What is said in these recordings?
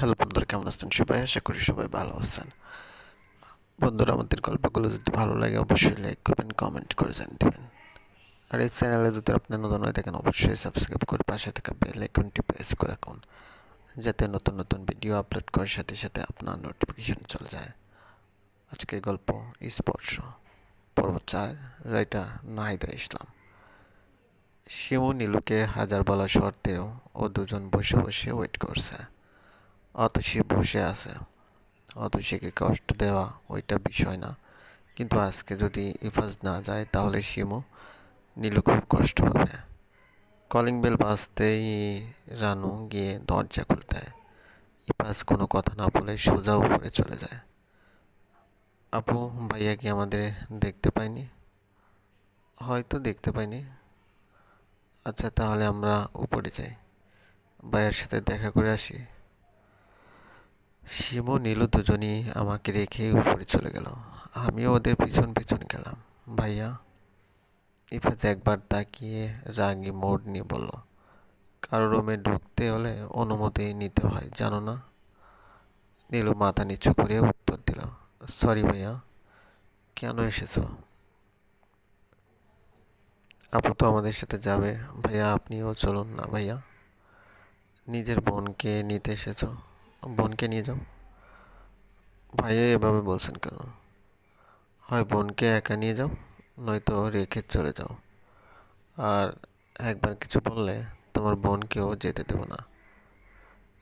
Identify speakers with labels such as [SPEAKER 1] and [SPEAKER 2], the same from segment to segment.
[SPEAKER 1] Hello বন্ধুরা, কেমন আছেন সবাই? আশা করি সবাই ভালো আছেন। বন্ধুরা, আমাদের গল্পগুলো যদি ভালো লাগে, অবশ্যই লাইক করবেন কমেন্ট করে জানিয়ে দেবেন। আর এই চ্যানেলে যদি আপনি নতুন হয়ে থাকেন, অবশ্যই সাবস্ক্রাইব করে পাশে থাকা বেল আইকনটি প্রেস করে রাখুন, যাতে নতুন নতুন ভিডিও আপলোড করার সাথে সাথে আপনার নোটিফিকেশন চলে যায়। আজকের গল্প, স্পর্শ, পর্ব চার রাইটার নাহিদা ইসলাম। শিমু নীলুকে হাজার বলা সত্ত্বেও ও দুজন বসে বসে ওয়েট করছে। অতসী বসে আছে। অতসীকে কষ্ট দেওয়া ওইটা বিষয় না। কিন্তু আজকে যদি ইফাজ না যায়, তাহলে শিমু নীলু খুব কষ্ট পাবে। কলিং বেল বাজতেই রানু গিয়ে দরজা খুলে দেয় ইফাজ কোনো কথা না বলে সোজা উপরে চলে যায়। আপু, ভাইয়া কি আমাদের দেখতে পাইনি হয়তো দেখতে পাইনি আচ্ছা তাহলে আমরা উপরে যাই। ভাইয়ের সাথে দেখা করে আসি। শিমু নীলু দুজনই আমাকে রেখে উপরে চলে গেল। আমিও ওদের পিছন পিছন গেলাম। ভাইয়া, ইফাজ একবার তাকিয়ে রাগি মোড় নিয়ে বলল, কারও রুমে ঢুকতে হলে অনুমতি নিতে হয়, জানো না? নীলু মাথা নিচু করে উত্তর দিল, সরি ভাইয়া, কেন এসেছ? আপু তো আমাদের সাথে যাবে। ভাইয়া, আপনিও চলুন না ভাইয়া। নিজের বোনকে নিতে এসেছ। বোনকে নিয়ে যাও। ভাইয়া এভাবে বলছেন কেন? হয় বোনকে একা নিয়ে যাও, নয়তো রেখে চলে যাও। আর একবার কিছু বললে তোমার বোনকেও যেতে দেবো না।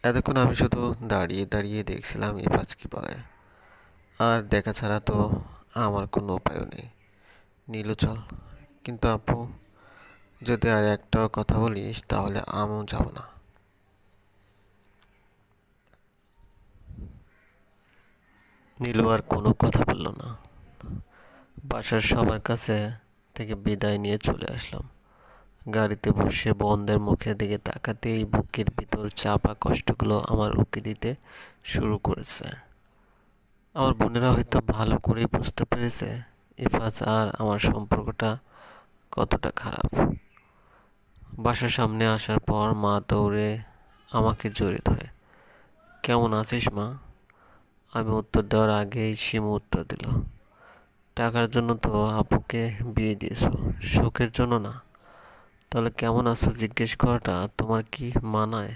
[SPEAKER 1] এতক্ষণ আমি শুধু দাঁড়িয়ে দাঁড়িয়ে দেখছিলাম ইফাজ কি বলে। আর দেখা ছাড়া তো আমার কোনো উপায়ও নেই। নীলু, চল। কিন্তু আপু, যদি আর একটা কথা বলিস, তাহলে আমিও যাব না। নীলু আর কোনো কথা বলল না। বাসার সবার কাছে থেকে বিদায় নিয়ে চলে আসলাম। গাড়িতে বসে বন্ধের মুখের দিকে তাকাতেই বুকের ভিতর চাপা কষ্টগুলো আমার উকি দিতে শুরু করেছে। আমার বোনেরা হয়তো ভালো করেই বুঝতে পেরেছে, ইফাজ আর আমার সম্পর্কটা কতটা খারাপ। বাসার সামনে আসার পর মা দৌড়ে আমাকে জড়িয়ে ধরে। কেমন আছিস মা? আমি উত্তর দেওয়ার আগেই শিমু উত্তর দিল। টাকার জন্য তো আপুকে বিয়ে দিয়েছ শোকের জন্য না। তাহলে কেমন আছো জিজ্ঞেস করাটা? তোমার কি মানায়?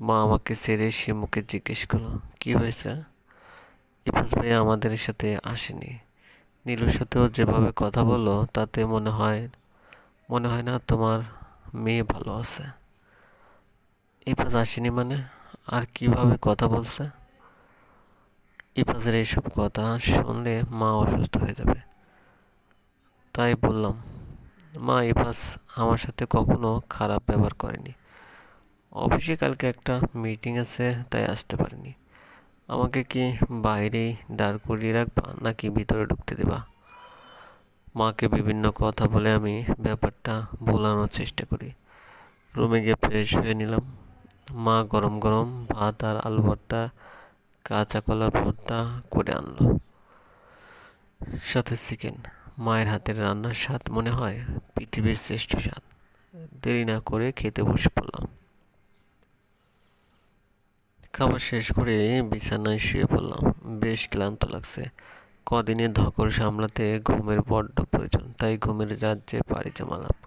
[SPEAKER 1] মা আমাকে ছেড়ে শিমুকে জিজ্ঞেস করল, কি হয়েছে? ইফাজ ভাই আমাদের সাথে আসেনি। নীলুর সাথেও যেভাবে কথা বলল, তাতে মনে হয় মনে হয় না তোমার মেয়ে ভালো আছে। ইফাজ আসেনি মানে? আর কীভাবে কথা বলছে? ইফাজের এইসব কথা শুনলে মা অসুস্থ হয়ে যাবে। তাই বললাম, মা ইফাজ আমার সাথে কখনো খারাপ ব্যবহার করেনি। অফিসে কালকে একটা মিটিং আছে, তাই আসতে পারিনি। আমাকে কি বাইরেই দাঁড় করিয়ে রাখবা, নাকি ভিতরে ঢুকতে দেবা? মাকে বিভিন্ন কথা বলে আমি ব্যাপারটা ভোলানোর চেষ্টা করি। রুমে গিয়ে ফ্রেশ হয়ে নিলাম। মা গরম গরম ভাত আর আলু ভর্তা কাঁচা কলার ভর্তা করে আনলো। সাথে চিকেন, মায়ের হাতের রান্নার স্বাদ মনে হয় পৃথিবীর শ্রেষ্ঠ স্বাদ। দেরি না করে খেতে বসে পড়লাম। খাবার শেষ করে বিছানায় শুয়ে পড়লাম। বেশ ক্লান্ত লাগছে। কদিনে ধকল সামলাতে ঘুমের বড্ড প্রয়োজন, তাই ঘুমের রাজ্যে পাড়ি জমালাম।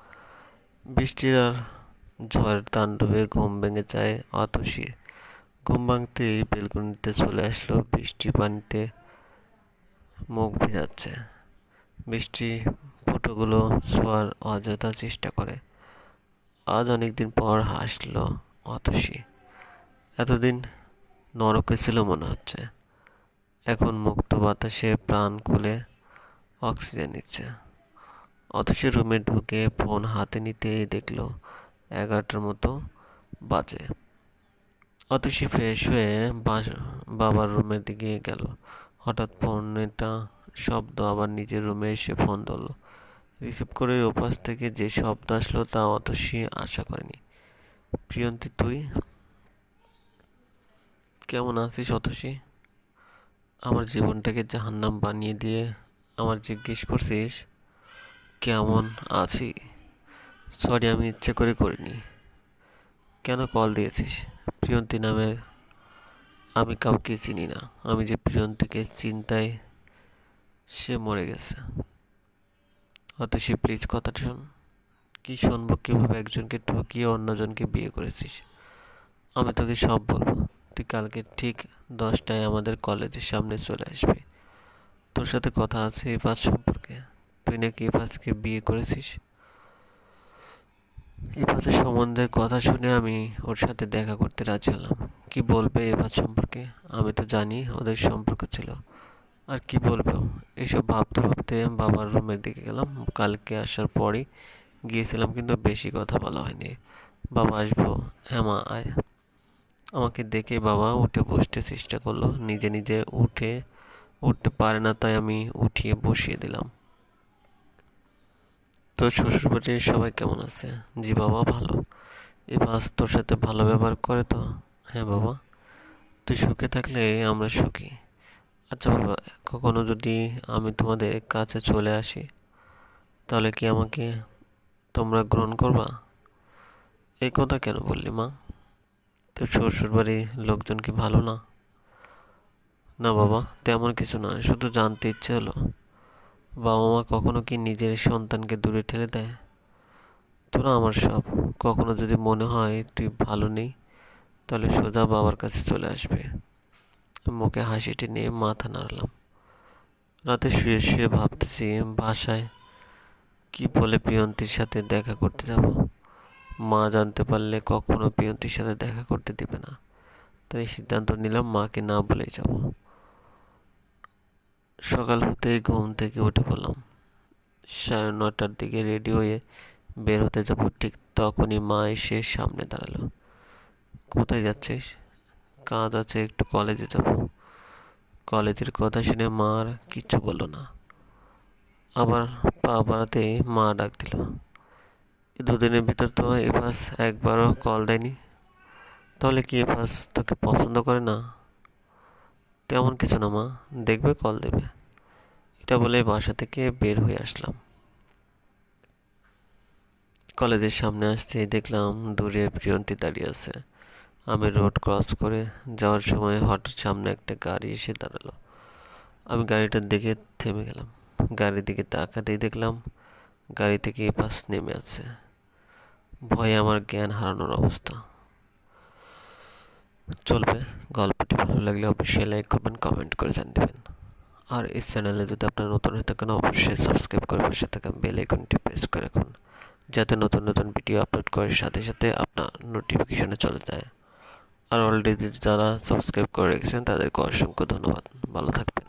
[SPEAKER 1] বৃষ্টির আর ঝড়ের তাণ্ডবে ঘুম ভেঙে যায় অতসীর ঘুম ভাঙতেই বেলকুনিতে চলে আসলো বৃষ্টি পানিতে। মুখ ভেজাচ্ছে। বৃষ্টি ফুটোগুলো ছোঁয়ার অযথা চেষ্টা করে। আজ অনেকদিন পর হাসলো অতসী। এতদিন নরকে ছিল মনে হচ্ছে। এখন মুক্ত বাতাসে প্রাণ খুলে অক্সিজেন নিচ্ছে। অথচ রুমে ঢুকে ফোন হাতে নিতেই দেখল এগারোটার মতো বাজে। অতসী ফ্রেশ হয়ে বাবার রুমের দিকে গেল। হঠাৎ ফোনটা শব্দ আবার নিজের রুমে এসে ফোন ধরলো। রিসিভ করে ওপাশ থেকে যে শব্দ আসলো তা অতসী আশা করেনি। প্রিয়ন্তী, তুই? কেমন আছিস অতসী? আমার জীবনটাকে জাহান্নাম বানিয়ে দিয়ে আমার জিজ্ঞেস করছিস, কেমন আছি? সরি, আমি ইচ্ছে করে করিনি। কেন কল দিয়েছিস? প্রিয়ন্তী নামের আমি কাউকে চিনি না। আমি যে প্রিয়ন্তীকে চিন্তায় সে মরে গেছে। অত সে প্লিজ কথাটা শোন কি শুনব, কীভাবে একজনকে ঠকিয়ে অন্যজনকে বিয়ে করেছিস? আমি তোকে সব বলব। তুই কালকে ঠিক দশটায় আমাদের কলেজের সামনে চলে আসবি। তোর সাথে কথা আছে পাঁচ সম্পর্কে। তুই নাকি পাঁচকে বিয়ে করেছিস? পাঁচের সম্বন্ধে কথা শুনে আমি ওর সাথে দেখা করতে রাজি হলাম। কি বলবে পাঁচ সম্পর্কে? আমি তো জানি ওদের সম্পর্ক ছিল। আর কি বলব এসব ভাবতে ভাবতে বাবার রুমের দিকে গেলাম। কালকে আসার পরই গিয়েছিলাম কিন্তু বেশি কথা বলা হয়নি। বাবা আসব হ্যাঁ মা, আয়। আমাকে দেখে বাবা উঠে বসতে চেষ্টা করল। নিজে নিজে উঠে উঠতে পারে না তাই আমি উঠিয়ে বসিয়ে দিলাম। তোর শ্বশুরবাড়ির সবাই কেমন আছে? জি বাবা, ভালো। এ বাস তোর সাথে ভালো ব্যবহার করে তো? হ্যাঁ বাবা। তুই সুখে থাকলে আমরা সুখী। আচ্ছা বাবা, কখনো যদি আমি তোমাদের কাছে চলে আসি, তাহলে কি আমাকে তোমরা গ্রহণ করবা? এই কথা কেন বললি মা? তোর শ্বশুর বাড়ির লোকজন কি ভালো না? না বাবা, তেমন কিছু না। শুধু জানতে ইচ্ছে হলো। বাবা মা কখনো কি নিজের সন্তানকে দূরে ঠেলে দেয়? তোরা আমার সব। কখনো যদি মনে হয় তুই ভালো নেই, তাহলে সোজা বাবার কাছে চলে আসবে। মুখে হাসিটি নিয়ে মাথা নাড়লাম। রাতে শুয়ে শুয়ে ভাবতেছি, বাসায় কি বলে পিয়ন্তির সাথে দেখা করতে যাব? মা জানতে পারলে কখনো পিয়ন্তির সাথে দেখা করতে দিবে না। তাই সিদ্ধান্ত নিলাম মাকে না বলেই যাব। সকাল হতেই ঘুম থেকে উঠে পড়লাম। সাড়ে নটার দিকে রেডি হয়ে বের হতে যাব, ঠিক তখনই মা এসে সামনে দাঁড়াল। কোথায় যাচ্ছিস? কাজ আছে, একটু কলেজে যাব। কলেজের কথা শুনে মা আর কিচ্ছু বলল না। আবার পা বাড়াতে মা ডাক দিল। দুদিনের ভিতর তো এপাস একবারও কল দেয়নি। তাহলে কি এপাস তোকে পছন্দ করে না? তেমন কিছু না, মা। দেখবে, কল দেবে। এটা বলে বাসা থেকে বের হয়ে আসলাম। কলেজের সামনে আসতে দেখলাম দূরে প্রিয়ন্তী দাঁড়িয়ে আছে। আমি রোড ক্রস করে যাওয়ার সময় হঠাৎ সামনে একটা গাড়ি এসে দাঁড়াল। আমি গাড়িটার দিকে থেমে গেলাম। গাড়ির দিকে তাকাতেই দেখলাম গাড়ি থেকে পাশ নেমে আছে। ভয়ে আমার জ্ঞান হারানোর অবস্থা। চলবে। গল্পটি ভালো লাগলে অবশ্যই লাইক করবেন কমেন্ট করে জান দেবেন। আর এই চ্যানেলে যদি আপনার নতুন হয়ে থাকেন, অবশ্যই সাবস্ক্রাইব করে পাশে থাকেন বেল আইকনটি প্রেস করে রাখুন, যাতে নতুন নতুন ভিডিও আপলোড করার সাথে সাথে আপনার নোটিফিকেশনে চলে যায়। আর অলরেডি যারা সাবস্ক্রাইব করে রেখেছেন, তাদেরকে অসংখ্য ধন্যবাদ। ভালো থাকবেন।